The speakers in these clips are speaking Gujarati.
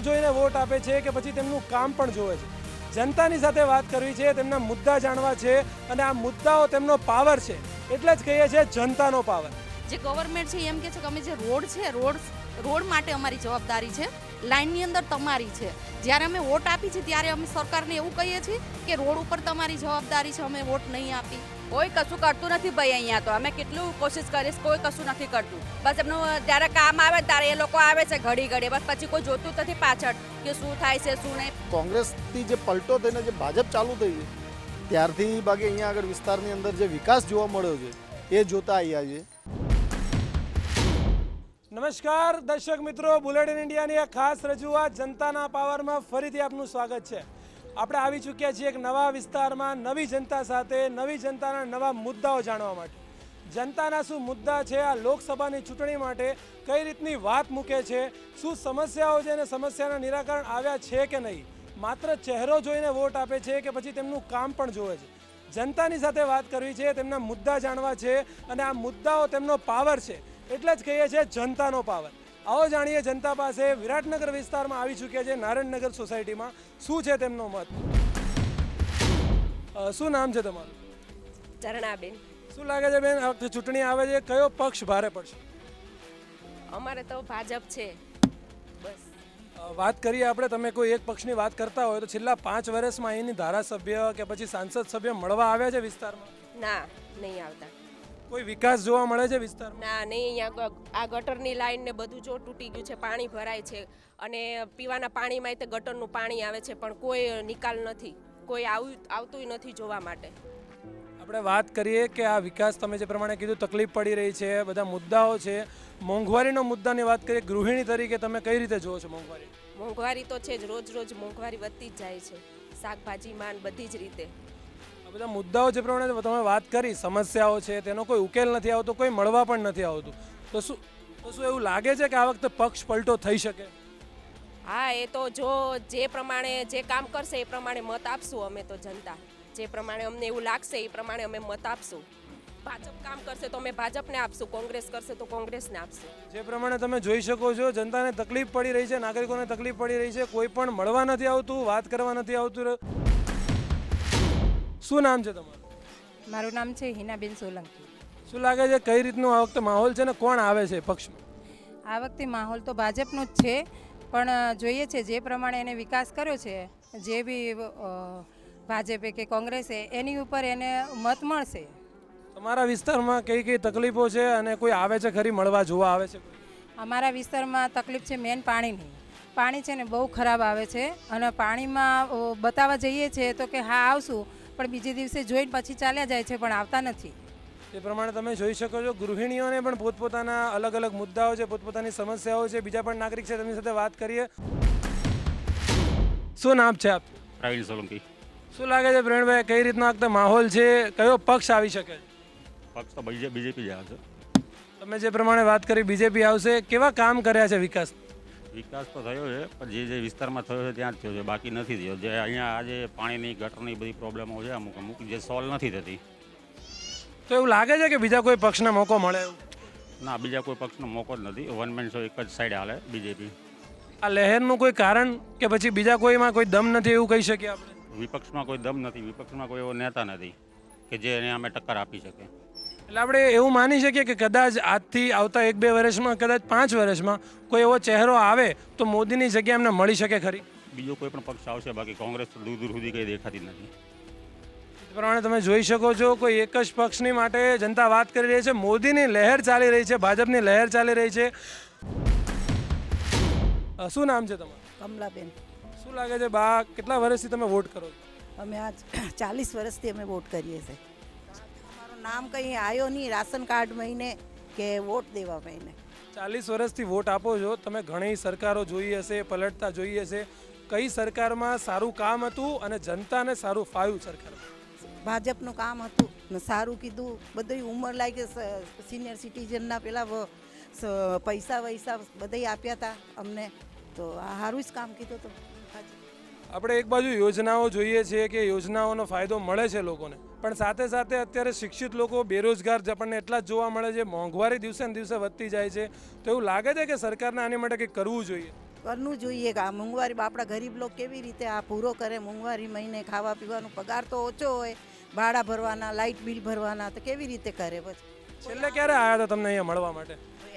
જોઈને વોટ આપે છે કે પછી તેમનું કામ પણ જોવે છે. જનતાની સાથે વાત કરવી છે, તેમના મુદ્દા જાણવા છે અને આ મુદ્દાઓ તેમનો પાવર છે. એટલે જ કહીએ છીએ જનતાનો પાવર. જે ગવર્મેન્ટ છે, એમ કે છે કે અમે જે રોડ છે, રોડ રોડ માટે અમારી જવાબદારી છે. લાઇનની અંદર તમારી છે. જ્યારે અમે વોટ આપી છે ત્યારે અમે સરકારને એવું કહીએ છીએ કે રોડ ઉપર તમારી જવાબદારી છે અમે વોટ નહીં આપી. કોઈ કશું કરતું નથી ભાઈ અહીંયા તો. અમે કેટલું કોશિશ કરીશ કોઈ કશું નથી કરતું. બસ એમનું જ્યારે કામ આવે ત્યારે એ લોકો આવે છે ઘડી ઘડી. બસ પછી કોઈ જોતું નથી પાછળ કે શું થાય છે શું નહીં. કોંગ્રેસથી જે પલટો થઈને જે ભાજપ ચાલુ થઈ છે ત્યારથી બાકી અહીંયા આગળ વિસ્તારની અંદર જે વિકાસ જોવા મળ્યો છે એ જોતા આવ્યા છે નમસ્કાર, દર્શક મિત્રો બુલેટિન ઇન્ડિયાની એક ખાસ રજૂઆત જનતાના પાવરમાં ફરીથી આપનું સ્વાગત છે. આપણે આવી ચૂક્યા છીએ એક નવા વિસ્તારમાં નવી જનતા સાથે, નવી જનતાના નવા મુદ્દાઓ જાણવા માટે. જનતાના શું મુદ્દા છે, આ લોકસભાની ચૂંટણી માટે કઈ રીતની વાત મૂકે છે, શું સમસ્યાઓ છે અને સમસ્યાના નિરાકરણ આવ્યા છે કે નહીં? માત્ર ચહેરો જોઈને વોટ આપે છે કે પછી તેમનું કામ પણ જોવે છે? જનતાની સાથે વાત કરવી છે, તેમના મુદ્દા જાણવા છે અને આ મુદ્દાઓ તેમનો પાવર છે. એટલે જ કહીએ છીએ જનતાનો પાવર આવો જાણીએ જનતા પાસે વિરાટનગર વિસ્તારમાં આવી ચૂક્યા છે નારાયણનગર સોસાયટીમાં. શું છે તેમનો મત? શું નામ છે તમારું? ચરણાબેન. શું લાગે છે બેન આ વખતે ચૂંટણી આવે છે? કયો પક્ષ ભારે પડશે? અમારે તો ભાજપ છે. બસ. વાત કરીએ આપણે તમે કોઈ એક પક્ષની વાત કરતા હોય તો છેલ્લા પાંચ વર્ષમાં અહીંની ધારાસભ્ય કે પછી સાંસદ સભ્ય મળવા આવ્યા છે વિસ્તારમાં? ના નહીં આવતા. કોઈ વિકાસ જોવા મળે છે વિસ્તારમાં? ના નહીં અહીંયા આ ગટરની લાઈન ને બધું જો તૂટી ગયું છે પાણી ભરાય છે અને પીવાના પાણીમાં તે ગટરનું પાણી આવે છે પણ કોઈ નિકાલ નથી કોઈ આવ્યું આવતું નથી જોવા માટે. આપણે વાત કરીએ કે આ વિકાસ તમે જે પ્રમાણે કીધું તકલીફ પડી રહી છે બધા મુદ્દાઓ છે. મોંઘવારીનો મુદ્દાની વાત કરીએ ગૃહિણી તરીકે તમે કઈ રીતે જુઓ છો મોંઘવારી? મોંઘવારી તો છે જ રોજ રોજ મોંઘવારી વધતી જ જાય છે શાકભાજી માન બધી જ રીતે. બધા મુદ્દાઓ જે પ્રમાણે તમે વાત કરી સમસ્યાઓ છે તેનો કોઈ ઉકેલ નથી આવતો કોઈ મળવા પણ નથી આવતું. તો શું તો શું એવું લાગે છે કે આ વખતે પક્ષ પલટો થઈ શકે? હા એ તો જો જે પ્રમાણે જે કામ કરશે એ પ્રમાણે મત આપશું અમે તો જનતા. જે પ્રમાણે અમને એવું લાગશે એ પ્રમાણે અમે મત આપશું. ભાજપ કામ કરશે તો અમે ભાજપને આપશું કોંગ્રેસ કરશે તો કોંગ્રેસને આપશું. જે પ્રમાણે તમે જોઈ શકો છો જનતાને તકલીફ પડી રહી છે નાગરિકોને તકલીફ પડી રહી છે કોઈ પણ મળવા નથી આવતું વાત કરવા નથી આવતું શું નામ છે તમારું? મારું નામ છે હિનાબેન સોલંકી. શું લાગે છે કઈ રીતનું આ વખતે માહોલ છે ને કોણ આવે છે પક્ષમાં? આ વખતે માહોલ તો ભાજપનો જ છે પણ જોઈએ છે જે પ્રમાણે એને વિકાસ કર્યો છે જે બી ભાજપે કે કોંગ્રેસે એની ઉપર એને મત મળશે. તમારા વિસ્તારમાં કઈ કઈ તકલીફો છે અને કોઈ આવે છે ખરી મળવા જોવા આવે છે અમારા વિસ્તારમાં તકલીફ છે મેન પાણીની. પાણી છે ને બહુ ખરાબ આવે છે અને પાણીમાં બતાવવા જઈએ છીએ તો કે હા આવશું પણ બીજે દિવસે જોઈને પછી ચાલ્યા જાય છે પણ આવતા નથી. એ પ્રમાણે તમે જોઈ શકો છો ગૃહિણીઓને પણ પોતપોતાના અલગ અલગ મુદ્દાઓ છે પોતપોતાની સમસ્યાઓ છે બીજા પણ નાગરિક છે તેમની સાથે વાત કરીએ. શું નામ છે આપ પ્રવીણ સોલંકી. શું લાગે છે પ્રેણભાઈ કઈ રીતના વખતે માહોલ છે કયો પક્ષ આવી શકે પક્ષ તો બીજેપી જ આવશે તમે જે પ્રમાણે વાત કરી બીજેપી આવશે કેવા કામ કર્યા છે વિકાસ વિકાસ તો થયો છે પણ જે જે વિસ્તારમાં થયો છે ત્યાં જ થયો છે બાકી નથી થયો. જે અહીંયા આજે પાણીની ગટરની બધી પ્રોબ્લેમો છે અમુક અમુક જે સોલ્વ નથી થતી. તો એવું લાગે છે કે બીજા કોઈ પક્ષને મોકો મળે ના બીજા કોઈ પક્ષનો મોકો જ નથી. વન મેન શો એક જ સાઈડ હાલે બીજેપી. આ લહેરનું કોઈ કારણ કે પછી બીજા કોઈમાં કોઈ દમ નથી એવું કહી શકીએ આપણે? વિપક્ષમાં કોઈ દમ નથી. વિપક્ષમાં કોઈ એવો નેતા નથી કે જે એને અમે ટક્કર આપી શકે. એટલે આપણે એવું માની શકીએ કે કદાચ આજથી આવતા એક બે વર્ષમાં કદાચ પાંચ વર્ષમાં કોઈ એવો ચહેરો આવે તો મોદીની જગ્યા એમને મળી શકે ખરી. બીજો કોઈ પણ પક્ષ આવશે બાકી કોંગ્રેસ તો દૂર દૂર સુધી કંઈ દેખાતી નથી. એ પ્રમાણે તમે જોઈ શકો છો કોઈ એક જ પક્ષની માટે જનતા વાત કરી રહી છે. મોદીની લહેર ચાલી રહી છે ભાજપની લહેર ચાલી રહી છે. શું નામ છે તમારું? કમલાબેન. શું લાગે છે બા કેટલા વર્ષથી તમે વોટ કરો છો? અમે આજ ચાલીસ વર્ષથી અમે વોટ કરીએ છીએ. નામ કંઈ આવ્યો નહીં રાશન કાર્ડ મહિને કે વોટ દેવા મહિને. ચાલીસ વર્ષથી વોટ આપો છો તમે ઘણી સરકારો જોઈ હશે પલટતા જોઈ હશે. કઈ સરકારમાં સારું કામ હતું અને જનતાને સારું ફાવ્યું સરકારમાં? ભાજપનું કામ હતું સારું કીધું. બધી ઉંમર લાગે સિનિયર સિટીઝનના પેલા પૈસા વૈસા બધાય આપ્યા હતા અમને. તો આ સારું જ કામ કીધું હતું આપણે એક બાજુ યોજનાઓ જોઈએ છીએ કે યોજનાઓનો ફાયદો મળે છે લોકોને. પણ સાથે સાથે અત્યારે શિક્ષિત લોકો બેરોજગાર જ આપણને એટલા જ જોવા મળે છે મોંઘવારી દિવસે ને દિવસે વધતી જાય છે. તો એવું લાગે છે કે સરકારને આની માટે કંઈક કરવું જોઈએ? કરવું જોઈએ કે આ મોંઘવારી આપણા ગરીબ લોકો કેવી રીતે આ પૂરો કરે? મોંઘવારી મહિને ખાવા પીવાનું પગાર તો ઓછો હોય ભાડા ભરવાના લાઇટ બિલ ભરવાના તો કેવી રીતે કરે પછી છેલ્લે ક્યારે આવ્યા હતા તમને અહીંયા મળવા માટે?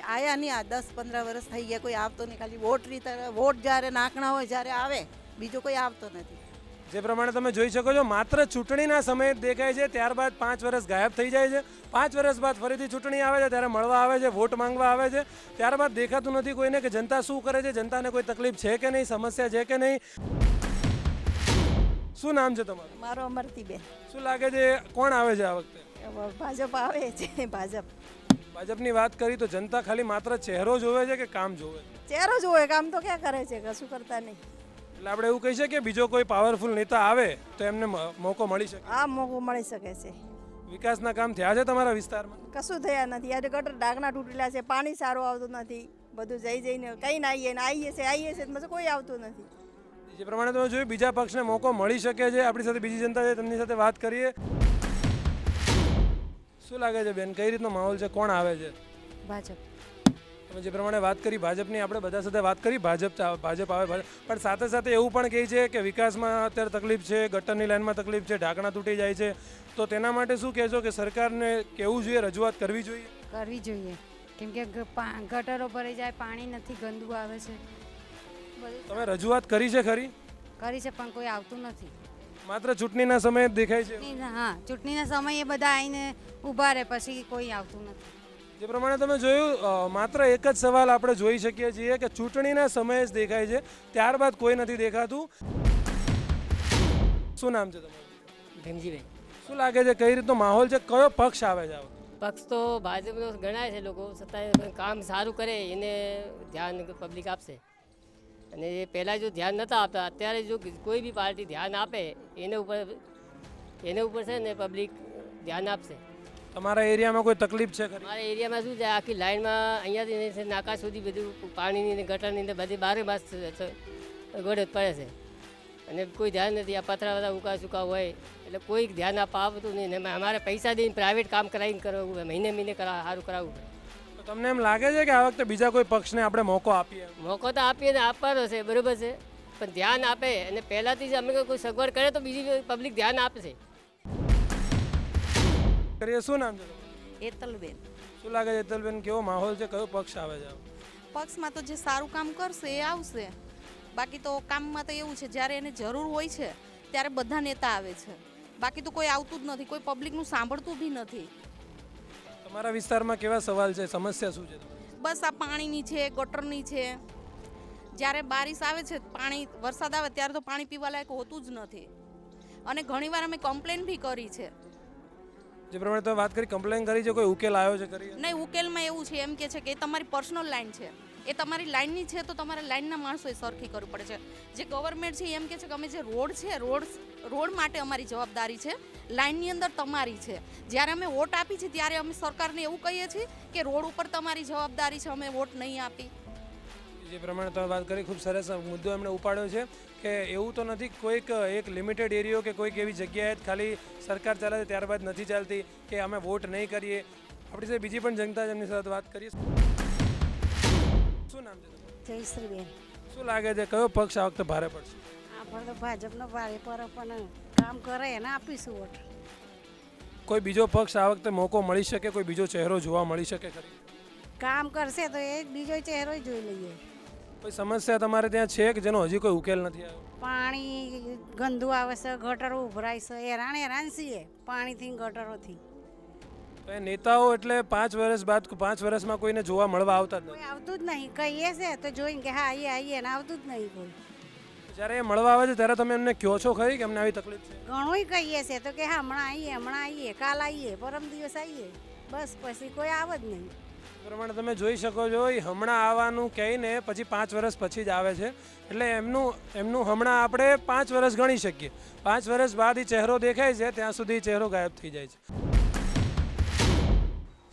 આયા નહીં આ દસ પંદર વર્ષ થઈ ગયા કોઈ આવતો નહીં ખાલી વોટ રીતે વોટ જ્યારે નાખણા હોય જ્યારે આવે. બીજો કોઈ આવતો નથી. જે પ્રમાણે તમે જોઈ શકો છો માત્ર ચૂંટણીના સમયે દેખાય છે ત્યારબાદ પાંચ વર્ષ ગાયબ થઈ જાય છે. પાંચ વર્ષ બાદ ફરીથી ચૂંટણી આવે છે ત્યારે મળવા આવે છે વોટ માંગવા આવે છે. ત્યારબાદ દેખાતું નથી કોઈને કે જનતા શું કરે છે જનતાને કોઈ તકલીફ છે કે નહીં સમસ્યા છે કે નહીં. શું નામ છે તમારું? મારો અમરતીબેન. શું લાગે છે કોણ આવે છે આ વખતે? ભાજપ આવે છે ભાજપ. ભાજપની વાત કરી તો જનતા ખાલી માત્ર ચહેરો જોવે છે કે કામ જોવે છે? ચહેરો જોવે કામ તો ક્યાં કરે છે કશું કરતા નહીં. એટલે આપણે એવું કહી શકીએ કે બીજો કોઈ પાવરફુલ નેતા આવે તો એમને મ- મોકો મળી શકે. આ મોકો મળી શકે છે. વિકાસના કામ થયા છે તમારા વિસ્તારમાં? કશું થયા નથી. આજે ગટર ડાગના તૂટેલા છે પાણી સારું આવતું નથી. બધું જઈ જઈને કંઈ ના આવીએ ને આવીએ છે આવીએ છે પછી કોઈ આવતું નથી. જે પ્રમાણે તમે જોયું બીજા પક્ષને મોકો મળી શકે છે આપણી સાથે બીજી જનતા છે તેમની સાથે વાત કરીએ. શું લાગે છે બેન કઈ રીતનો માહોલ છે? કોણ આવે છે? ભાજપ. તમે જે પ્રમાણે વાત કરી ભાજપની આપણે બધા સાથે વાત કરી ભાજપ ભાજપ આવે પણ સાથે સાથે એવું પણ કહે છે કે વિકાસમાં અત્યારે તકલીફ છે ગટરની લાઇનમાં તકલીફ છે ઢાંકણા તૂટી જાય છે. તો તેના માટે શું કહેશો કે સરકારને કેવું જોઈએ રજૂઆત કરવી જોઈએ? કરવી જોઈએ. કેમ કે ગટરો ભરાઈ જાય પાણી નથી ગંદુ આવે છે. તમે રજૂઆત કરી છે ખરી? કરી છે પણ કોઈ આવતું નથી. માત્ર ચૂંટણીના સમયે જ દેખાય છે હા ચૂંટણીના સમયે બધા આવીને ઊભા રહે પછી કોઈ આવતું નથી. જે પ્રમાણે તમે જોયું માત્ર એક જ સવાલ આપણે જોઈ શકીએ છીએ કે ચૂંટણીના સમયે જ દેખાય છે. ત્યારબાદ કોઈ નથી દેખાતું. શું નામ છે તમારું? ભીમજીભાઈ. શું લાગે છે કઈ રીતનો માહોલ છે? કયો પક્ષ આવે છે પક્ષ તો ભાજપનો ગણાય છે લોકો. છતાં કામ સારું કરે એને ધ્યાન પબ્લિક આપશે. અને એ પહેલાં જો ધ્યાન નહોતા આપતા અત્યારે જો કોઈ બી પાર્ટી ધ્યાન આપે એને ઉપર એને ઉપર છે ને પબ્લિક ધ્યાન આપશે. તમારા એરિયામાં કોઈ તકલીફ છે ખરી? અમારા એરિયામાં શું છે આખી લાઇનમાં અહીંયાથી નાકા સુધી બધું પાણીની ને ગટરની ને બધી બારે માસ ગોળે પડે છે. અને કોઈ ધ્યાન નથી આ પથરા બધા ઉકા સુકા હોય એટલે કોઈ ધ્યાન આપવા આવતું નહીં ને અમારે પૈસા દઈને પ્રાઇવેટ કામ કરાવીને કરવું પડે મહિને મહિને કરા સારું કરાવવું પડે તો તમને એમ લાગે છે કે આ વખતે બીજા કોઈ પક્ષને આપણે મોકો આપીએ? મોકો તો આપીએ ને આપવાનો છે બરોબર છે. પણ ધ્યાન આપે અને પહેલાંથી જ અમે કોઈ સગવડ કરે તો બીજી પબ્લિક ધ્યાન આપશે. કરીએ શું નામ છે? એતલબેન. શું લાગે છે એતલબેન કેવો માહોલ છે કયો પક્ષ આવે છે? પક્ષમાં તો જે સારું કામ કરશે એ આવશે. બાકી તો કામમાં તો એવું છે જ્યારે એને જરૂર હોય છે ત્યારે બધા નેતા આવે છે. બાકી તો કોઈ આવતું જ નથી કોઈ પબ્લિકનું સાંભળતું બી નથી. તમારા વિસ્તારમાં કેવા સવાલ છે સમસ્યા શું છે બસ આ પાણીની છે ગટરની છે. જ્યારે બારિશ આવે છે પાણી વરસાદ આવે ત્યારે તો પાણી પીવા લાયક હોતું જ નથી. અને ઘણીવાર અમે કમ્પ્લેન બી કરી છે. જે પ્રમાણે તમે વાત કરી કમ્પ્લેન કરી છે કોઈ ઉકેલ આવ્યો છે કરી? નહીં ઉકેલમાં એવું છે એમ કે છે કે એ તમારી પર્સનલ લાઈન છે. એ તમારી લાઈનની છે તો તમારે લાઈનના માણસોએ સરખી કરવું પડે છે. જે ગવર્મેન્ટ છે એમ કે છે કે અમે જે રોડ છે રોડ રોડ માટે અમારી જવાબદારી છે લાઈનની અંદર તમારી છે. જ્યારે અમે વોટ આપી છે ત્યારે અમે સરકારને એવું કહીએ છીએ કે રોડ ઉપર તમારી જવાબદારી છે અમે વોટ નહીં આપી. જે પ્રમાણે તમે વાત કરી ખૂબ સરસ મુદ્દો એમણે ઉપાડ્યો છે. કે એવું તો નથી કોઈક એક લિમિટેડ એરિયો કે કોઈક એવી જગ્યાએ જ ખાલી સરકાર ચાલે છે ત્યારબાદ નથી ચાલતી કે અમે વોટ નહીં કરીએ. આપણી સાથે બીજી પણ જનતા જેમની સાથે વાત કરીએ. શું નામ છે? જયશ્રીબેન. શું લાગે છે કયો પક્ષ આ વખતે ભારે પડશે? આપણે તો ભાજપનો ભારે પર પણ કામ કરે એને આપીશું વોટ. કોઈ બીજો પક્ષ આ વખતે મોકો મળી શકે? કોઈ બીજો ચહેરો જોવા મળી શકે ખરી? કામ કરશે તો એક બીજો ચહેરો જોઈ લઈએ. કોઈ સમસ્યા તમારે ત્યાં છે કે જેનો હજી કોઈ ઉકેલ નથી આવ્યો? પાણી ગંદુ આવે છે ગટરો ઉભરાય છે. હેરાન હેરાન છીએ પાણીથી ગટરોથી. તો એ નેતાઓ એટલે પાંચ વર્ષ બાદ પાંચ વર્ષમાં કોઈને જોવા મળવા આવતા જ કોઈ નથી આવતું જ નહીં. કહીએ છે તો જોઈને કે હા આવીએ આવીએ ને આવતું જ નહીં કોઈ. જ્યારે એ મળવા આવે છે ત્યારે તમે એમને કહો છો ખરી કે અમને આવી તકલીફ છે? ઘણું કહીએ છે તો કે હા હમણાં આવીએ હમણાં આવીએ કાલ આવીએ પરમ દિવસ આવીએ બસ પછી કોઈ આવે જ નહીં. પ્રમાણે તમે જોઈ શકો છો એ હમણાં આવવાનું કહીને પછી પાંચ વર્ષ પછી જ આવે છે. એટલે એમનું એમનું હમણાં આપણે પાંચ વર્ષ ગણી શકીએ. પાંચ વર્ષ બાદ એ ચહેરો દેખાય છે ત્યાં સુધી ચહેરો ગાયબ થઈ જાય છે.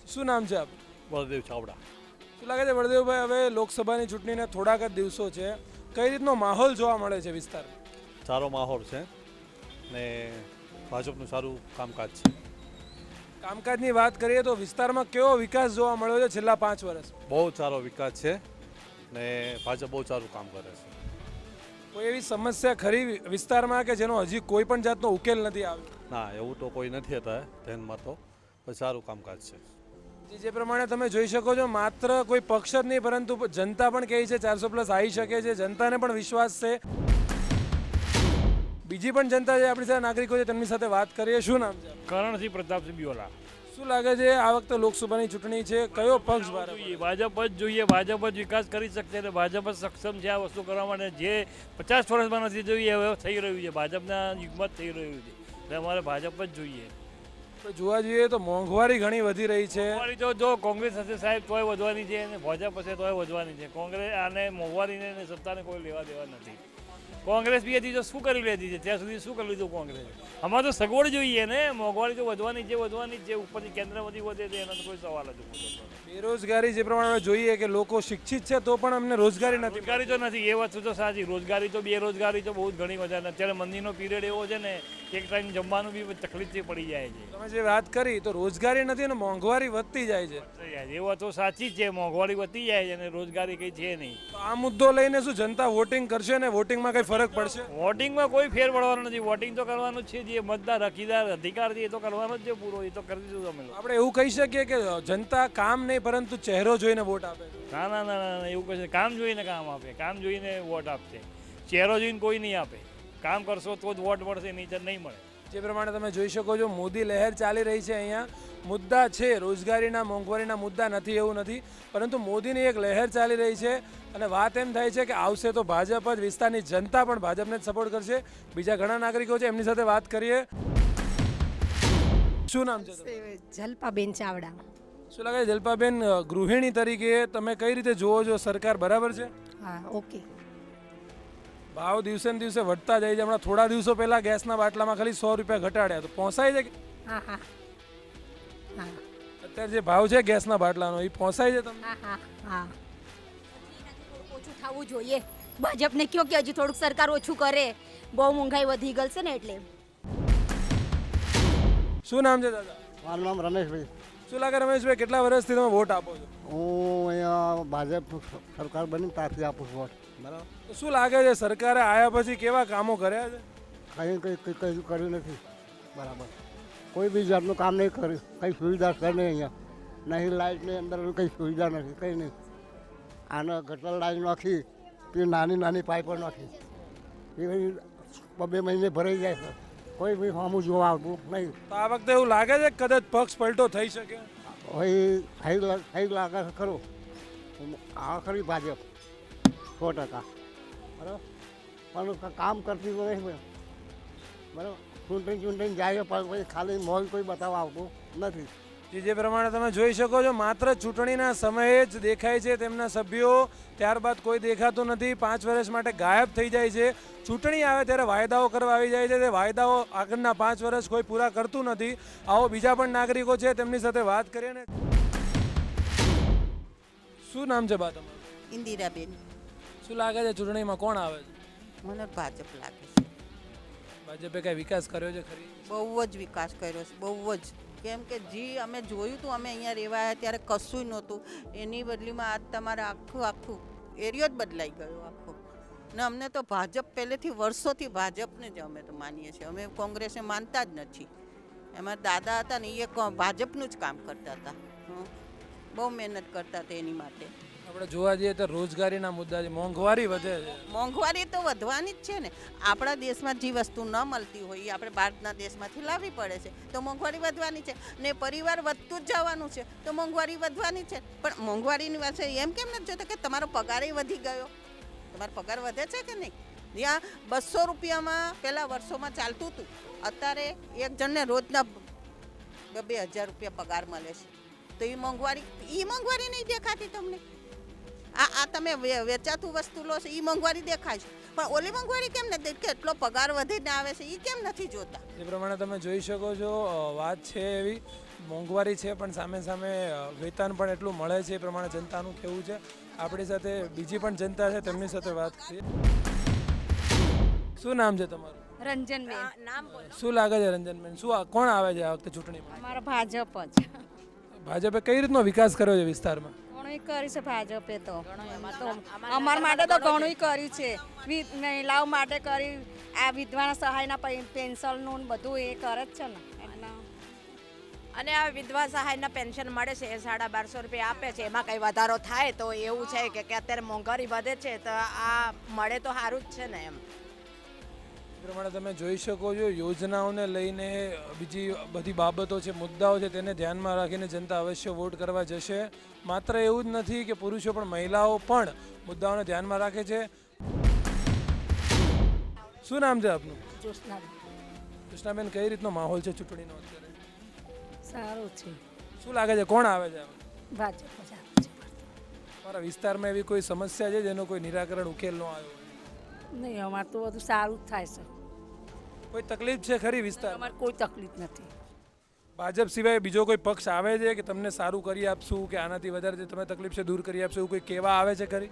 શું નામ છે આપ બળદેવ ચાવડા. શું લાગે છે બળદેવભાઈ હવે લોકસભાની ચૂંટણીના થોડાક જ દિવસો છે. કઈ રીતનો માહોલ જોવા મળે છે વિસ્તાર સારો માહોલ છે ને ભાજપનું સારું કામકાજ છે. કામકાજની વાત કરીએ તો વિસ્તારમાં કેવો વિકાસ જોવા મળ્યો છે છેલ્લા પાંચ વર્ષ બહુ સારો વિકાસ છે ને ભાજપ બહુ સારું કામ કરે છે. કોઈ એવી સમસ્યા ખરી વિસ્તારમાં કે જેનો હજી કોઈ પણ જાતનો ઉકેલ નથી આવ્યો? ના એવું તો કોઈ નથી હતા ધ્યાનમાં તો પણ સારું કામકાજ છે. જે- જે પ્રમાણે તમે જોઈ શકો છો માત્ર કોઈ પક્ષ જ નહીં પરંતુ જનતા પણ કહે છે ચારસો પ્લસ આવી શકે છે જનતાને પણ વિશ્વાસ છે. બીજી પણ જનતા છે આપણી સાથે નાગરિકો છે તેમની સાથે વાત કરીએ. શું નામ છે કરણસિંહ પ્રતાપસિંહ બિયોલા. શું લાગે છે આ વખતે લોકસભાની ચૂંટણી છે? કયો પક્ષ જોઈએ ભાજપ જ જોઈએ ભાજપ જ વિકાસ કરી શકશે અને ભાજપ જ સક્ષમ છે આ વસ્તુ કરવા માટે. જે પચાસ વર્ષમાં નથી જોઈએ હવે થઈ રહ્યું છે. ભાજપના યુગમાં જ થઈ રહ્યું છે. એટલે અમારે ભાજપ જ જોઈએ. તો જોવા જઈએ તો મોંઘવારી ઘણી વધી રહી છે. તો જો કોંગ્રેસ હશે સાહેબ તોય વધવાની છે અને ભાજપ હશે તોય વધવાની છે. કોંગ્રેસ આને મોંઘવારીને સત્તાને કોઈ લેવા દેવા નથી. કોંગ્રેસ બી હતી તો શું કરી લેતી છે? ત્યાં સુધી શું કરી લીધું કોંગ્રેસ? અમારે તો સગવડ જોઈએ ને. મોંઘવારી તો વધવાની છે, વધવાની જ છે. ઉપરથી કેન્દ્રમાંથી વધે છે એનો કોઈ સવાલ જ. બેરોજગારી જે પ્રમાણે જોઈએ કે લોકો શિક્ષિત છે તો પણ અમને રોજગારી નથી રોજગારી તો નથી એ વસ્તુ તો સાચી. રોજગારી તો બેરોજગારી તો બહુ જ ઘણી વધારે અત્યારે મંદીનો પીરિયડ એવો છે ને એક ટાઈમ જમવાનું બી તકલીફથી પડી જાય છે. તમે જે વાત કરી તો રોજગારી નથી અને મોંઘવારી વધતી જાય છે. એ વાત તો સાચી છે મોંઘવારી વધતી જાય છે અને રોજગારી કંઈ છે નહીં. આ મુદ્દો લઈને શું જનતા વોટિંગ કરશે ને વોટિંગમાં કંઈ ફરક પડશે? વોટિંગમાં કોઈ ફેર પડવાનો નથી. વોટિંગ તો કરવાનું જ છે. જે મતદાર હકીદાર અધિકાર છે એ તો કરવાનો જ છે પૂરો. એ તો કરી દીધું અમે આપણે એવું કહી શકીએ કે જનતા કામ નહીં પરંતુ ચહેરો જોઈને વોટ આપે છે. ના ના ના ના ના, એવું છે. કામ જોઈને કામ આપે. કામ જોઈને વોટ આપશે. ચહેરો જોઈને કોઈ નહીં આપે. કામ કરશો તો જ વોટ મળશે નહીં નહીં મળે. જે પ્રમાણે તમે જોઈ શકો છો મોદી લહેર ચાલી રહી છે અહીંયા. મુદ્દા છે રોજગારીના મોંઘવારીના મુદ્દા નથી એવું નથી. પરંતુ મોદીની એક લહેર ચાલી રહી છે અને વાત એમ થાય છે કે આવશે તો ભાજપ જ વિસ્તારની જનતા પણ ભાજપને જ સપોર્ટ કરશે. બીજા ઘણા નાગરિકો છે એમની સાથે વાત કરીએ. શું નામ છે? જલપાબેન ચાવડા. શું લાગે છે જલ્પાબેન ગૃહિણી તરીકે તમે કઈ રીતે જુઓ છો સરકાર બરાબર છે? હા ઓકે. ભાવ દિવસે ને દિવસે વધતા જાય છે. હમણાં થોડા દિવસો પહેલા ગેસના બાટલામાં ખાલી સો રૂપિયા ઘટાડ્યા. તો પહોંચાય છે કે? હા હા. હા. અત્યારે જે ભાવ છે ગેસના બાટલાનો એ પહોંચાય છે તમને? હા હા હા. ઓછું થવું જોઈએ. ભાજપને કયો કે હજી થોડુંક સરકાર ઓછું કરે. બહુ મોંઘાઈ વધી ગઈ છે ને એટલે. શું નામ છે દાદા? મારું નામ રમેશભાઈ. શું લાગે રમેશભાઈ કેટલા વર્ષથી તમે વોટ આપો છો? હું અહીંયા ભાજપ સરકાર બની ત્યાંથી આપું છું વોટ. બરાબર. તો શું લાગે છે સરકારે આવ્યા પછી કેવા કામો કર્યા છે? કંઈ કંઈ કંઈ કંઈ કર્યું નથી. બરાબર. કોઈ બી જાતનું કામ નહીં કર્યું. કંઈ સુવિધા છે નહીં અહીંયા. નહીં લાઇટની અંદર કંઈ સુવિધા નથી કંઈ નહીં. આને ગટર લાઈન નાખી તે નાની નાની પાઇપો નાખી. એ બબે મહિને ભરાઈ જાય છે. કોઈ બી સામું જોવા આવતું નહીં. તો આ વખતે એવું લાગે છે કે કદાચ પક્ષ પલટો થઈ શકે? ભાઈ થઈ થઈ લાગે છે ખરું. આ ખરી ભાજપ. સો ટકા. બરાબર? પણ કામ કરતી તો નહીં બરાબર? ચૂંટણી ચૂંટણી જાય પણ પછી ખાલી મોલ કોઈ બતાવવા આવતું નથી. જે જે પ્રમાણે તમે જોઈ શકો છો માત્ર ચૂંટણીના સમયે જ દેખાય છે તેમના સભ્યો. ત્યારબાદ કોઈ દેખાતું નથી. પાંચ વર્ષ માટે ગાયબ થઈ જાય છે. ચૂંટણી આવે ત્યારે વાયદાઓ કરવા આવી જાય છે. તે વાયદાઓ આગળના પાંચ વર્ષ કોઈ પૂરા કરતું નથી. આવો બીજા પણ નાગરિકો છે તેમની સાથે વાત કરીએ ને. શું નામ છે બા તમારું? ઇન્દિરાબેન. શું લાગે છે ચૂંટણીમાં કોણ આવે છે? મને ભાજપ લાગે છે. ભાજપે કઈ વિકાસ કર્યો છે ખરી? બહુ જ વિકાસ કર્યો છે. બહુ જ. કેમ કે જે, અમે જોયું હતું અમે અહીંયા રહેવા આવ્યા ત્યારે કશું નહોતું. એની બદલીમાં આજ તમારે આખું આખું એરિયો જ બદલાઈ ગયો આખો. ને અમને તો ભાજપ પહેલેથી વર્ષોથી ભાજપને જ અમે તો માનીએ છીએ. અમે કોંગ્રેસને માનતા જ નથી. એમાં દાદા હતા ને એ ભાજપનું જ કામ કરતા હતા. બહુ મહેનત કરતા હતા એની માટે. આપણે જોવા જઈએ તો રોજગારીના મુદ્દા મોંઘવારી વધે છે. મોંઘવારી તો વધવાની જ છે ને. આપણા દેશમાં જે વસ્તુ ન મળતી હોય, એ આપણે બહારના દેશમાંથી લાવવી પડે છે. તો મોંઘવારી વધવાની છે ને પરિવાર વધતું જ જવાનું છે, તો મોંઘવારી વધવાની છે. પણ મોંઘવારીની વાત છે, એમ કેમ નથી જોતો કે તમારો પગારે વધી ગયો? તમારો પગાર વધે છે કે નહીં? જ્યાં બસો રૂપિયામાં પહેલાં વર્ષોમાં ચાલતું હતું, અત્યારે એક જણને રોજના બે હજાર રૂપિયા પગાર મળે છે. તો એ મોંઘવારી એ મોંઘવારી નહીં દેખાતી તમને? આ આ તમે વે- વેચાતું વસ્તુ લો છો એ મોંઘવારી દેખાય છે. પણ ઓલી મોંઘવારી કેમ નથી? કે એટલો પગાર વધીને આવે છે એ કેમ નથી જોતા? જે પ્રમાણે તમે જોઈ શકો છો વાત છે એવી મોંઘવારી છે પણ સામે સામે વેતન પણ એટલું મળે છે એ પ્રમાણે જનતાનું કેવું છે. આપણી સાથે બીજી પણ જનતા છે તેમની સાથે વાત કરીએ શું નામ છે તમારું? રંજનબેન નામ શું લાગે છે રંજનબેન શું કોણ આવે છે આ વખતે ચૂંટણીમાં? અમારા ભાજપ જ. ભાજપે કઈ રીતનો વિકાસ કર્યો છે વિસ્તારમાં? ઘણું કર્યું છે ભાજપે તો. અમારા માટે તો ઘણું કર્યું છે. મહિલાઓ માટે કરી, આ વિધવાના સહાયના પેન્શનનું બધું એ કરે જ છે ને. અને આ વિધવા સહાયના પેન્શન મળે છે, એ સાડા બારસો રૂપિયા આપે છે. એમાં કંઈ વધારો થાય તો એવું છે કે અત્યારે મોંઘવારી વધે છે તો આ મળે તો સારું જ છે ને એમ. પ્રમાણે તમે જોઈ શકો છો યોજનાઓને લઈને બીજી બધી બાબતો છે મુદ્દાઓ છે તેને ધ્યાનમાં રાખીને જનતા અવશ્ય વોટ કરવા જશે. માત્ર એવું જ નથી કે પુરુષો પણ મહિલાઓ પણ મુદ્દાઓને ધ્યાનમાં રાખે છે. શું નામ છે આપનું? કૃષ્ણાબેન કઈ રીતનો માહોલ છે ચૂંટણીનો અત્યારે? સારું છે. શું લાગે છે કોણ આવે છે ભાજપ તમારા વિસ્તારમાં એવી કોઈ સમસ્યા છે જેનો કોઈ નિરાકરણ ઉકેલ ન આવ્યો? નહીં અમારે તો બધું સારું જ થાય છે. કોઈ તકલીફ છે ખરી વિસ્તાર અમારે કોઈ તકલીફ નથી. ભાજપ સિવાય બીજો કોઈ પક્ષ આવે છે કે તમને સારું કરી આપશું કે આનાથી વધારે જે તમે તકલીફ છે દૂર કરી આપશું એવું કોઈ કહેવા આવે છે ખરી?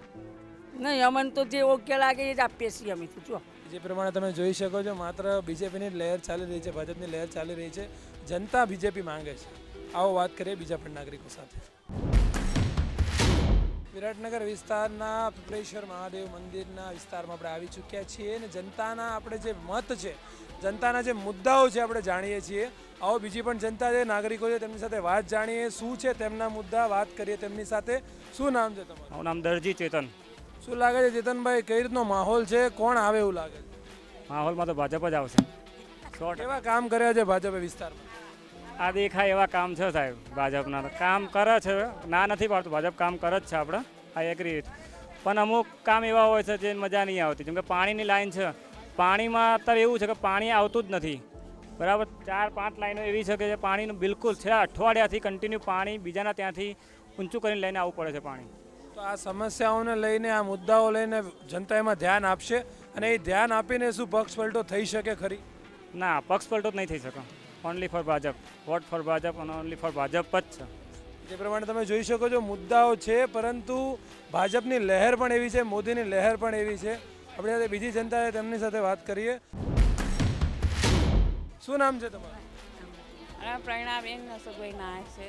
નહીં અમને તો જે ઓકે લાગે એ જ આપીએ છીએ અમે તો જો. જે પ્રમાણે તમે જોઈ શકો છો માત્ર બીજેપીની લહેર ચાલી રહી છે ભાજપની લહેર ચાલી રહી છે જનતા બીજેપી માંગે છે. આવો વાત કરીએ બીજા પણ નાગરિકો સાથે. વિરાટનગર વિસ્તારના પીપળેશ્વર મહાદેવ મંદિરના વિસ્તારમાં આપણે આવી ચૂક્યા છીએ અને જનતાના આપણે જે મત છે જનતાના જે મુદ્દાઓ છે આપણે જાણીએ છીએ. આવો બીજી પણ જનતા છે નાગરિકો છે તેમની સાથે વાત જાણીએ શું છે તેમના મુદ્દા વાત કરીએ તેમની સાથે. શું નામ છે તમારું? મારું નામ દરજી ચેતન. શું લાગે છે ચેતનભાઈ કઈ રીતનો માહોલ છે? કોણ આવે એવું લાગે છે? માહોલમાં તો ભાજપ જ આવશે. કેવા કામ કર્યા છે ભાજપે વિસ્તારમાં? આ દેખાય એવા કામ છે સાહેબ ભાજપના. કામ કરે છે ના નથી પાડતું ભાજપ કામ કરે જ છે આપણે આ એગ્રી પણ અમુક કામ એવા હોય છે જે મજા નહીં આવતી જેમ કે પાણીની લાઈન છે. પાણીમાં અત્યારે એવું છે કે પાણી આવતું જ નથી. બરાબર ચાર પાંચ લાઈનો એવી છે કે જે પાણીનું બિલકુલ છે અઠવાડિયાથી કન્ટિન્યુ પાણી બીજાના ત્યાંથી ઊંચું કરીને લઈને આવવું પડે છે પાણી. તો આ સમસ્યાઓને લઈને આ મુદ્દાઓ લઈને જનતા એમાં ધ્યાન આપશે? અને એ ધ્યાન આપીને શું પક્ષ પલટો થઈ શકે ખરી? ના પક્ષ પલટો જ નહીં થઈ શકે. Only for Bhajap vote for Bhajap અને ઓનલી ફોર ભાજપ જ છે જે પ્રમાણે તમે જોઈ શકો છો મુદ્દાઓ છે પરંતુ ભાજપની લહેર પણ એવી છે મોદીની લહેર પણ એવી છે. આપણે સાથે બીજી જનતા તેમની સાથે વાત કરીએ. શું નામ છે તમારું? પ્રણાબેન નસુભાઈ ના છે.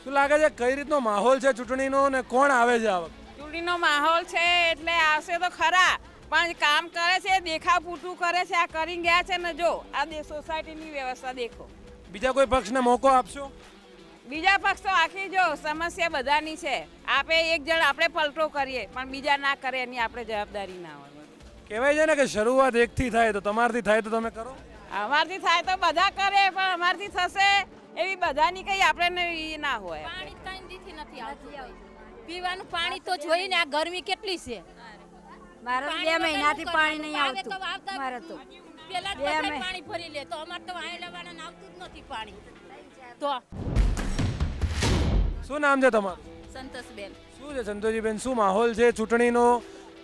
શું લાગે છે કઈ રીતનો માહોલ છે ચૂંટણીનો અને કોણ આવે છે આ વખતે? ચૂંટણીનો માહોલ છે એટલે આવશે તો ખરા. પણ કામ કરે છે દેખા પૂરતું કરે છે આ કરી ગયા છે ને જો આ દે સોસાયટીની વ્યવસ્થા દેખો. બીજા કોઈ પક્ષને મોકો આપશો? બીજા પક્ષ તો આખી જો સમસ્યા બધાની છે આપણે એક જણ આપણે પલટો કરીએ પણ બીજા ના કરે એની આપણે જવાબદારી ના હોય. કહેવાય છે ને કે શરૂઆત એકથી થાય તો તમારથી થાય તો તમે કરો. અમારથી થાય તો બધા કરે પણ અમારથી થશે એવી બધાની કઈ આપણે ના હોય. પાણી નથી આવતું. પીવાનું પાણી તો જોઈને આ ગરમી કેટલી છે. મારે બે મહિનાથી પાણી નહીં તો આવતું મારે તો પેલા પાણી ભરી લે તો અમારે તો વાય લેવાના આવતું જ નથી પાણી. તો શું નામ છે તમારું? સંતોષબેન. શું છે સંતોષીબેન? શું માહોલ છે ચૂંટણીનો?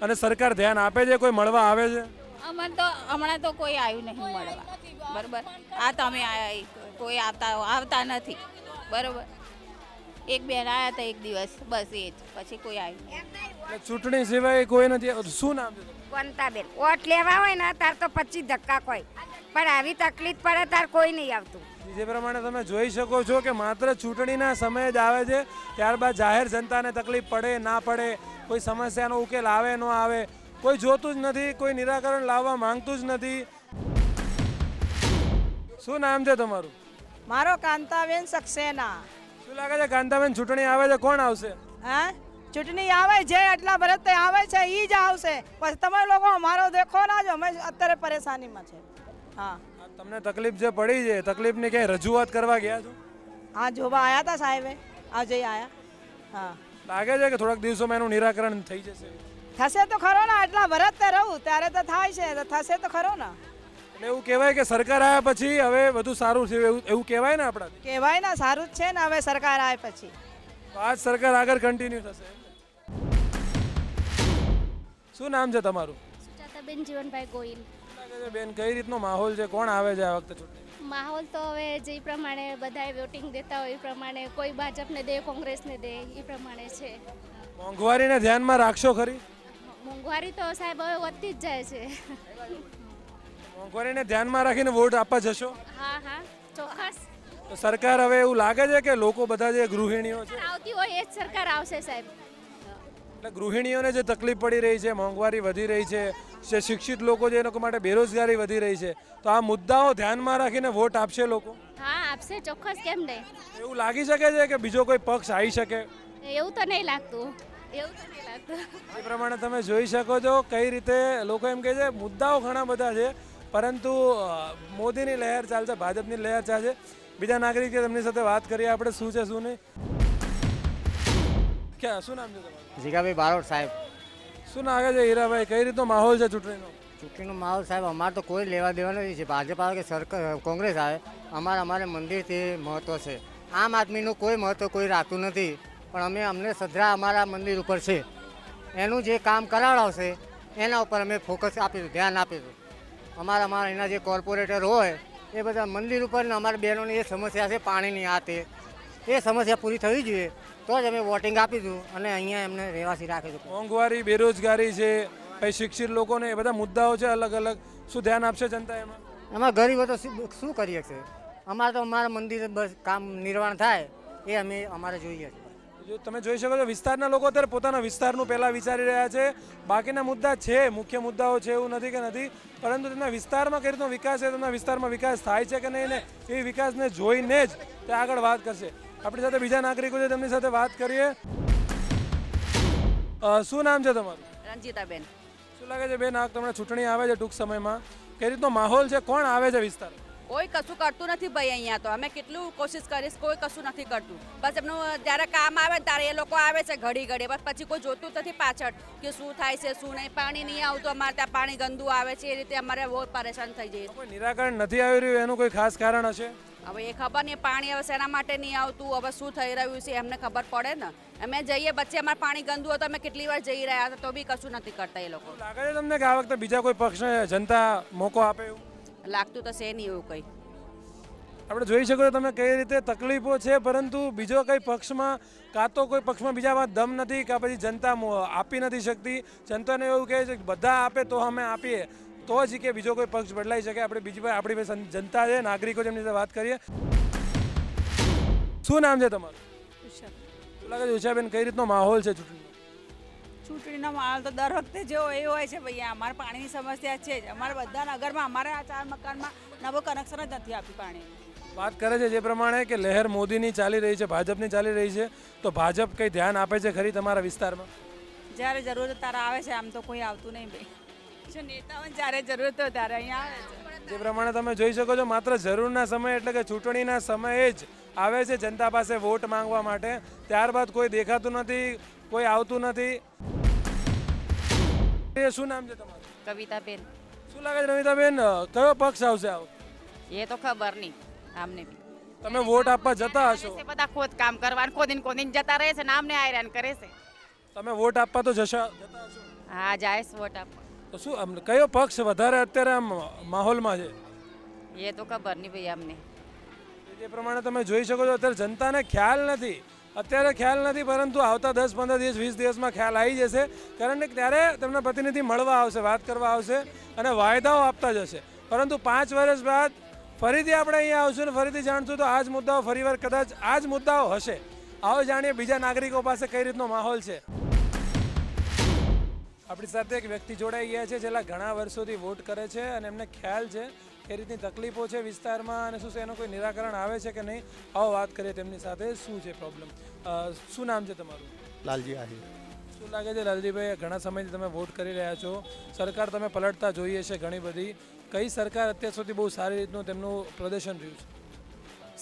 અને સરકાર ધ્યાન આપે છે? કોઈ મળવા આવે છે? અમને તો હમણાં તો કોઈ આવ્યું નહીં મળવા. બરોબર? આ તમે કોઈ આવતા આવતા નથી. બરોબર? એક બેન આવ્યા હતા એક દિવસ. બસ એ જ. પછી કોઈ આવ્યું નહીં ચૂંટણી સિવાય કોઈ નથી. શું નામ છે તમારું? વનતાબેન લેવા હોય ને તાર તો પચીસ ધક્કા કોઈ. પણ આવી તકલીફ પડે તાર કોઈ નહીં આવતું. જે પ્રમાણે તમે જોઈ શકો છો કે માત્ર ચૂંટણીના સમયે જ આવે છે ત્યારબાદ જાહેર જનતાને તકલીફ પડે ના પડે કોઈ સમસ્યાનો ઉકેલ આવે ન આવે કોઈ જોતું જ નથી કોઈ નિરાકરણ લાવવા માંગતું જ નથી. શું નામ છે તમારું? મારો કાંતાબેન સક્સેના. શું લાગે છે કાંતાબેન ચૂંટણી આવે છે કોણ આવશે? હા? ચૂંટણી આવે જે આટલા ભરત આવે છે એ જ આવશે. પછી તમે લોકો અમારો દેખો ના જો અમે અત્યારે પરેશાનીમાં છે. હા. તમને તકલીફ જે પડી છે તકલીફની ક્યાંય રજૂઆત કરવા ગયા છો? હા જોવા આવ્યા હતા સાહેબે આજે આવ્યા હા. લાગે છે કે થોડાક દિવસોમાં એનું નિરાકરણ થઈ જશે? થશે તો ખરો ને આટલા ભરત તે રહું ત્યારે તો થાય છે થશે તો ખરો ને. એટલે એવું કહેવાય કે સરકાર આવ્યા પછી હવે બધું સારું થયું એવું એવું કહેવાય ને આપણા કહેવાય ને સારું જ છે ને હવે સરકાર આવે પછી. આજ સરકાર આગળ કન્ટિન્યુ થશે? શું નામ છે તમારું? સુજાતાબેન જીવનભાઈ ગોહિલ. બેન કઈ રીતનો માહોલ છે? કોણ આવે છે આ વખતે ચૂંટણી? માહોલ તો હવે જે પ્રમાણે બધાએ વોટિંગ દેતા હોય એ પ્રમાણે કોઈ ભાજપને દે કોંગ્રેસને દે એ પ્રમાણે છે. મોંઘવારીને ધ્યાનમાં રાખશો ખરી? મોંઘવારી તો સાહેબ હવે વધતી જ જાય છે. મોંઘવારીને ધ્યાનમાં રાખીને વોટ આપવા જશો? હા હા ચોક્કસ. તો સરકાર હવે એવું લાગે છે કે લોકો બધા જે ગૃહિણીઓ છે? આવતી હોય એ જ સરકાર આવશે સાહેબ. એટલે ગૃહિણીઓને જે તકલીફ પડી રહી છે મોંઘવારી વધી રહી છે જે શિક્ષિત લોકો છે એ લોકો માટે બેરોજગારી વધી રહી છે તો આ મુદ્દાઓ ધ્યાનમાં રાખીને વોટ આપશે લોકો? હા આપશે ચોક્કસ કેમ નહીં? એવું લાગી શકે છે કે બીજો કોઈ પક્ષ આવી શકે? એવું તો નહીં લાગતું. એવું તો નહીં લાગતું. એ પ્રમાણે તમે જોઈ શકો છો કઈ રીતે લોકો એમ કહે છે મુદ્દાઓ ઘણા બધા છે પરંતુ મોદીની લહેર ચાલશે ભાજપની લહેર ચાલશે. બીજા નાગરિકે તેમની સાથે વાત કરીએ આપણે શું છે શું નહીં? ક્યાં શું નામ છે તમારું? જીગાભાઈ બારોટ સાહેબ. શું નાગે છે હીરાભાઈ? કઈ રીતનો માહોલ છે ચૂંટણીનો? ચૂંટણીનો માહોલ સાહેબ અમારે તો કોઈ લેવા દેવા નથી. છે ભાજપ આવે કે સરકાર કોંગ્રેસ આવે અમારે અમારે મંદિરથી મહત્ત્વ છે. આમ આદમીનું કોઈ મહત્ત્વ કોઈ રાખતું નથી પણ અમે અમને શ્રદ્ધા અમારા મંદિર ઉપર છે. એનું જે કામ કરાવડાવશે એના ઉપર અમે ફોકસ આપીશું ધ્યાન આપીશું. અમારા અમારા એના જે કોર્પોરેટર હોય એ બધા મંદિર ઉપર ને અમારા બહેનોની એ સમસ્યા છે પાણીની આ તે. એ સમસ્યા પૂરી થવી જોઈએ. તો જ અમે વોટિંગ આપીશું અને અહીંયા એમને રહેવાસી રાખીશું મોંઘવારી બેરોજગારી છે પછી શિક્ષિત લોકોને એ બધા મુદ્દાઓ છે અલગ અલગ. શું ધ્યાન આપશે જનતા એમાં? એમાં ગરીબો તો શું કરી શકશે અમારે તો અમારા મંદિર બસ કામ નિર્માણ થાય એ અમે અમારે જોઈએ છે જો તમે જોઈ શકો છો વિસ્તારના લોકો અત્યારે પોતાના વિસ્તારનું પહેલાં વિચારી રહ્યા છે. બાકીના મુદ્દા છે મુખ્ય મુદ્દાઓ છે એવું નથી કે નથી પરંતુ તેમના વિસ્તારમાં કઈ રીતનો વિકાસ છે તેમના વિસ્તારમાં વિકાસ થાય છે કે નહીં ને એ વિકાસને જોઈને જ તે આગળ વાત કરશે. આપણી સાથે બીજા નાગરિકો છે તેમની સાથે વાત કરીએ. શું નામ છે તમારું? રંજીતાબેન શું લાગે છે બેન આ તમને ચૂંટણી આવે છે ટૂંક સમયમાં? કઈ રીતનો માહોલ છે? કોણ આવે છે વિસ્તાર કોઈ કશું કરતું નથી ભાઈ અહીંયા તો. અમે કેટલું કોશિશ કરીશ કોઈ કશું નથી કરતું. બસ એમનું જ્યારે કામ આવે ત્યારે એ લોકો આવે છે ઘડી ઘડી. બસ પછી કોઈ જોતું નથી પાછળ કે શું થાય છે શું નહીં. પાણી નહીં આવતું અમારે ત્યાં પાણી ગંદુ આવે છે એ રીતે અમારે બહુ પરેશાન થઈ જઈએ કોઈ નિરાકરણ નથી આવી રહ્યું? એનું કોઈ ખાસ કારણ હશે? હવે એ ખબર નહીં પાણી હવે શેના માટે નહીં આવતું હવે શું થઈ રહ્યું છે એમને ખબર પડે ને. અમે જઈએ વચ્ચે અમારે પાણી ગંદુ હોય અમે કેટલી વાર જઈ રહ્યા હતા તો બી કશું નથી કરતા એ લોકો. લાગે છે તમને કે આ વખતે બીજા કોઈ પક્ષને જનતા મોકો આપે એવું? લાગતું તો છે નહીં એવું કંઈ. આપણે જોઈ શકો છો તમે કઈ રીતે તકલીફો છે પરંતુ બીજો કઈ પક્ષમાં કાં તો કોઈ પક્ષમાં બીજામાં દમ નથી કાં પછી જનતા આપી નથી શકતી. જનતાને એવું કહે છે કે બધા આપે તો અમે આપીએ. તો જ કે બીજો કોઈ પક્ષ બદલાઈ શકે. આપણે બીજી આપણી જનતા છે નાગરિકો જેમની સાથે વાત કરીએ. શું નામ છે તમારું? લાગે છે ઉષાબેન કઈ રીતનો માહોલ છે ચૂંટણી ચૂંટણીનો માહોલ તો દર વખતે જેવો એ હોય છે ભાઈ અમારે પાણીની સમસ્યા છે જ. અમારે બધા નગરમાં અમારે આ ચાર મકાનમાં નવો કનેક્શન જ નથી આપ્યું પાણી. વાત કરે છે જે પ્રમાણે કે લહેર મોદીની ચાલી રહી છે ભાજપની ચાલી રહી છે. તો ભાજપ કંઈ ધ્યાન આપે છે ખરી તમારા વિસ્તારમાં? જ્યારે જરૂર ત્યારે આવે છે આમ તો કોઈ આવતું નહીં ભાઈ. જો નેતાઓને જ્યારે જરૂર હોય ત્યારે અહીંયા આવે છે. જે પ્રમાણે તમે જોઈ શકો છો માત્ર જરૂરના સમય એટલે કે ચૂંટણીના સમયે જ આવે છે જનતા પાસે વોટ માંગવા માટે. ત્યારબાદ કોઈ દેખાતું નથી કોઈ આવતું નથી. એ શું નામ છે તમારું? કવિતાબેન. શું લાગે છે રમિતાબેન કયો પક્ષ આવશે આવો? એ તો ખબર નહીં આમને તમે વોટ આપવા જતા હશો. બધા ખોદ કામ કરવાનું ખોદીન ખોદીન જતા રહે છે ને આમને આયરાન કરે છે. તમે વોટ આપવા તો જશો જતા હશો. હા જાયસ વોટ આપવા. તો શું આમ કયો પક્ષ વધારે અત્યારે આમ માહોલમાં છે? એ તો ખબર નહીં ભાઈ અમને જે પ્રમાણે તમે જોઈ શકો છો અત્યારે જનતાને ખ્યાલ નથી. અત્યારે ખ્યાલ નથી પરંતુ આવતા દસ પંદર દિવસ વીસ દિવસમાં ખ્યાલ આવી જશે. કારણ કે ત્યારે તેમના પ્રતિનિધિ મળવા આવશે વાત કરવા આવશે અને વાયદાઓ આપતા જશે. પરંતુ પાંચ વર્ષ બાદ ફરીથી આપણે અહીંયા આવશું ને ફરીથી જાણશું તો આ જ મુદ્દાઓ ફરીવાર કદાચ આ જ મુદ્દાઓ હશે. આવો જાણીએ બીજા નાગરિકો પાસે કઈ રીતનો માહોલ છે. આપણી સાથે એક વ્યક્તિ જોડાઈ ગયા છે છેલ્લા ઘણા વર્ષોથી વોટ કરે છે અને એમને ખ્યાલ છે કે રીતની તકલીફો છે વિસ્તારમાં અને શું છે એનું કોઈ નિરાકરણ આવે છે કે નહીં? આવો વાત કરીએ તેમની સાથે. શું છે પ્રોબ્લેમ શું નામ છે તમારું? લાલજી આહિર. શું લાગે છે લાલજીભાઈ ઘણા સમયથી તમે વોટ કરી રહ્યા છો? સરકાર તમે પલટતા જોઈએ છે ઘણી બધી. કઈ સરકાર અત્યાર સુધી બહુ સારી રીતનું તેમનું પ્રદર્શન રહ્યું છે?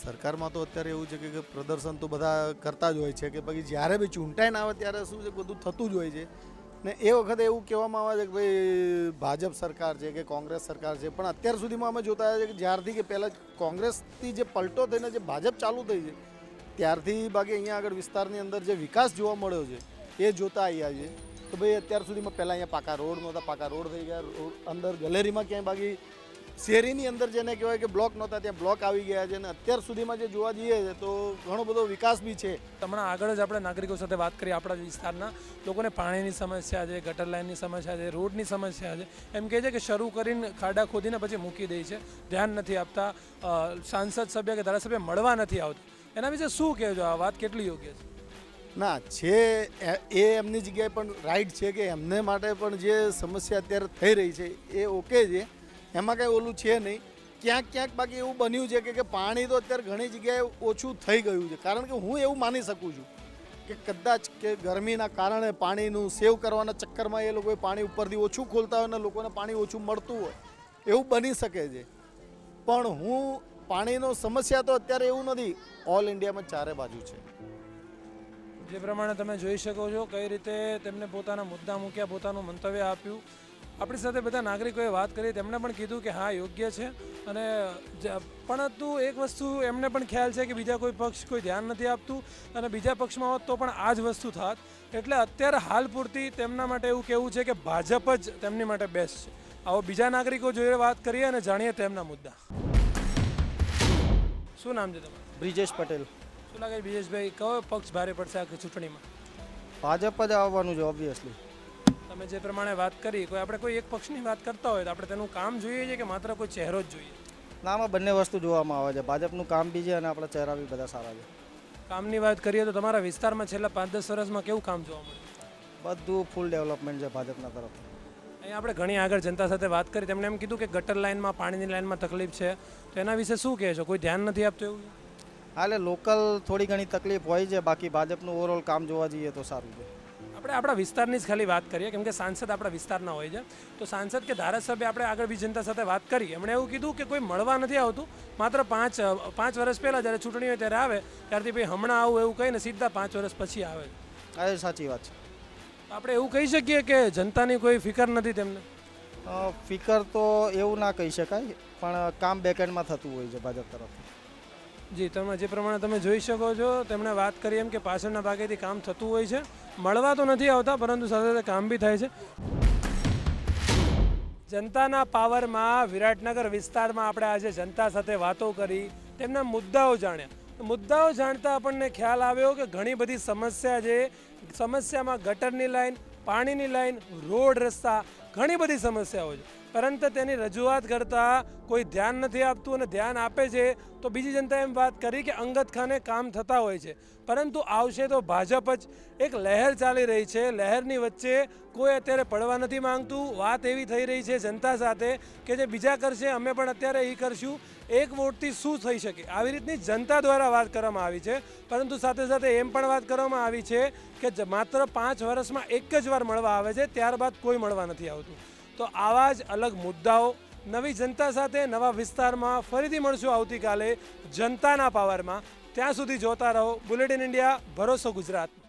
સરકારમાં તો અત્યારે એવું છે કે કે પ્રદર્શન તો બધા કરતા જ હોય છે કે પછી જ્યારે બી ચૂંટાઈને આવે ત્યારે શું છે બધું થતું જ હોય છે. ને એ વખતે એવું કહેવામાં આવે છે કે ભાઈ, ભાજપ સરકાર છે કે કોંગ્રેસ સરકાર છે, પણ અત્યાર સુધીમાં અમે જોતા આવ્યા છે કે જ્યારથી કે પહેલાં કોંગ્રેસથી જે પલટો થઈને જે ભાજપ ચાલુ થઈ છે, ત્યારથી બાકી અહીંયા આગળ વિસ્તારની અંદર જે વિકાસ જોવા મળ્યો છે, એ જોતા આવ્યા છે. તો ભાઈ, અત્યાર સુધીમાં પહેલાં અહીંયા પાકા રોડ નહોતા પાકા રોડ થઈ ગયા અંદર ગેલેરીમાં ક્યાંય બાકી શેરીની અંદર જેને કહેવાય કે બ્લોક નહોતા ત્યાં બ્લોક આવી ગયા છે અને અત્યાર સુધીમાં જે જોવા જઈએ છે તો ઘણો બધો વિકાસ બી છે. હમણાં આગળ જ આપણે નાગરિકો સાથે વાત કરી આપણા વિસ્તારના લોકોને પાણીની સમસ્યા છે ગટર લાઇનની સમસ્યા છે રોડની સમસ્યા છે. એમ કહે છે કે શરૂ કરીને ખાડા ખોદીને પછી મૂકી દે છે. ધ્યાન નથી આપતા સાંસદ સભ્ય કે ધારાસભ્ય મળવા નથી આવતા. એના વિશે શું કહેજો? આ વાત કેટલી યોગ્ય છે? ના છે એ- એ એમની જગ્યાએ પણ રાઈટ છે કે એમને માટે પણ જે સમસ્યા અત્યારે થઈ રહી છે એ ઓકે છે. એમાં કાંઈ ઓલું છે નહીં. ક્યાંક ક્યાંક બાકી એવું બન્યું છે કે કે પાણી તો અત્યારે ઘણી જગ્યાએ ઓછું થઈ ગયું છે. કારણ કે હું એવું માની શકું છું કે કદાચ કે ગરમીના કારણે પાણીનું સેવ કરવાના ચક્કરમાં એ લોકોએ પાણી ઉપરથી ઓછું ખોલતા હોય અને લોકોને પાણી ઓછું મળતું હોય. એવું બની શકે છે. પણ હું પાણીનો સમસ્યા તો અત્યારે એવું નથી. ઓલ ઇન્ડિયામાં ચારે બાજુ છે. જે પ્રમાણે તમે જોઈ શકો છો કઈ રીતે તેમને પોતાના મુદ્દા મૂક્યા, પોતાનું મંતવ્ય આપ્યું. આપણી સાથે બધા નાગરિકોએ વાત કરી તેમણે પણ કીધું કે હા યોગ્ય છે. અને પણ પરંતુ એક વસ્તુ એમને પણ ખ્યાલ છે કે બીજા કોઈ પક્ષ કોઈ ધ્યાન નથી આપતું અને બીજા પક્ષમાં હોત તો પણ આ જ વસ્તુ થાત. એટલે અત્યારે હાલ પૂરતી તેમના માટે એવું કહેવું છે કે ભાજપ જ તેમની માટે બેસ્ટ છે. આવો બીજા નાગરિકો જોઈએ વાત કરીએ અને જાણીએ તેમના મુદ્દા. શું નામ છે તમારું? બ્રિજેશ પટેલ. શું લાગે બ્રિજેશભાઈ કયો પક્ષ ભારે પડશે આ ચૂંટણીમાં? ભાજપ જ આવવાનું છે ઓબ્વિયસલી તમે જે પ્રમાણે વાત કરી કોઈ આપણે કોઈ એક પક્ષની વાત કરતા હોય તો આપણે તેનું કામ જોઈએ છે કે માત્ર કોઈ ચહેરો જ જોઈએ? ના આમાં બંને વસ્તુ જોવામાં આવે છે. ભાજપનું કામ બી છે અને આપણા ચહેરા બી બધા સારા છે. કામની વાત કરીએ તો તમારા વિસ્તારમાં છેલ્લા પાંચ દસ વર્ષમાં કેવું કામ જોવા મળ્યું? બધું ફૂલ ડેવલપમેન્ટ છે ભાજપના તરફથી. અહીંયા આપણે ઘણી આગળ જનતા સાથે વાત કરી. તેમણે એમ કીધું કે ગટર લાઇનમાં પાણીની લાઇનમાં તકલીફ છે. તો એના વિશે શું કહે છો? કોઈ ધ્યાન નથી આપતું એવું? હા એટલે લોકલ થોડી ઘણી તકલીફ હોય છે. બાકી ભાજપનું ઓવરઓલ કામ જોવા જઈએ તો સારું છે. આપણે આપણા વિસ્તારની જ ખાલી વાત કરીએ કેમ કે સાંસદ આપણા વિસ્તારના હોય છે. તો સાંસદ કે ધારાસભ્ય આપણે આગળ બી જનતા સાથે વાત કરી એમણે એવું કીધું કે કોઈ મળવા નથી આવતું. માત્ર પાંચ પાંચ વર્ષ પહેલાં જ્યારે ચૂંટણી હોય ત્યારે આવે ત્યારથી ભાઈ હમણાં આવું એવું કહીને સીધા પાંચ વર્ષ પછી આવે. છે સાચી વાત છે. આપણે એવું કહી શકીએ કે જનતાની કોઈ ફિકર નથી તેમને? ફિકર તો એવું ના કહી શકાય પણ કામ બેકેન્ડમાં થતું હોય છે ભાજપ તરફથી. જી, તમે જે પ્રમાણે તમે જોઈ શકો છો, તેમણે વાત કરી એમ કે પાછળના ભાગેથી કામ થતું હોય છે. મળવા તો નથી આવતા, પરંતુ સાથે સાથે કામ બી થાય છે. જનતાના પાવરમાં વિરાટનગર વિસ્તારમાં આપણે આજે જનતા સાથે વાતો કરી, તેમના મુદ્દાઓ જાણ્યા. મુદ્દાઓ જાણતા આપણને ખ્યાલ આવ્યો કે ઘણી બધી સમસ્યા છે. સમસ્યામાં ગટરની લાઈન, પાણીની લાઈન, રોડ રસ્તા, ઘણી બધી સમસ્યાઓ છે. પરંતુ તેની રજૂઆત કરતાં કોઈ ધ્યાન નથી આપતું અને ધ્યાન આપે છે તો બીજી જનતાએ એમ વાત કરી કે અંગત ખાને કામ થતા હોય છે. પરંતુ આવશે તો ભાજપ જ એક લહેર ચાલી રહી છે. લહેરની વચ્ચે કોઈ અત્યારે પડવા નથી માંગતું. વાત એવી થઈ રહી છે જનતા સાથે કે જે બીજા કરશે, અમે પણ અત્યારે એ કરશું. એક વોટથી શું થઈ શકે? આવી રીતની જનતા દ્વારા વાત કરવામાં આવી છે. પરંતુ સાથે સાથે એમ પણ વાત કરવામાં આવી છે કે માત્ર પાંચ વર્ષમાં એક જ વાર મળવા આવે છે, ત્યારબાદ કોઈ મળવા નથી આવતું. તો આવા જ અલગ મુદ્દાઓ નવી જનતા સાથે નવા વિસ્તારમાં ફરીથી મળશું આવતીકાલે જનતાના પાવરમાં. ત્યાં સુધી જોતા રહો બુલેટિન ઇન્ડિયા, ભરોસો ગુજરાત.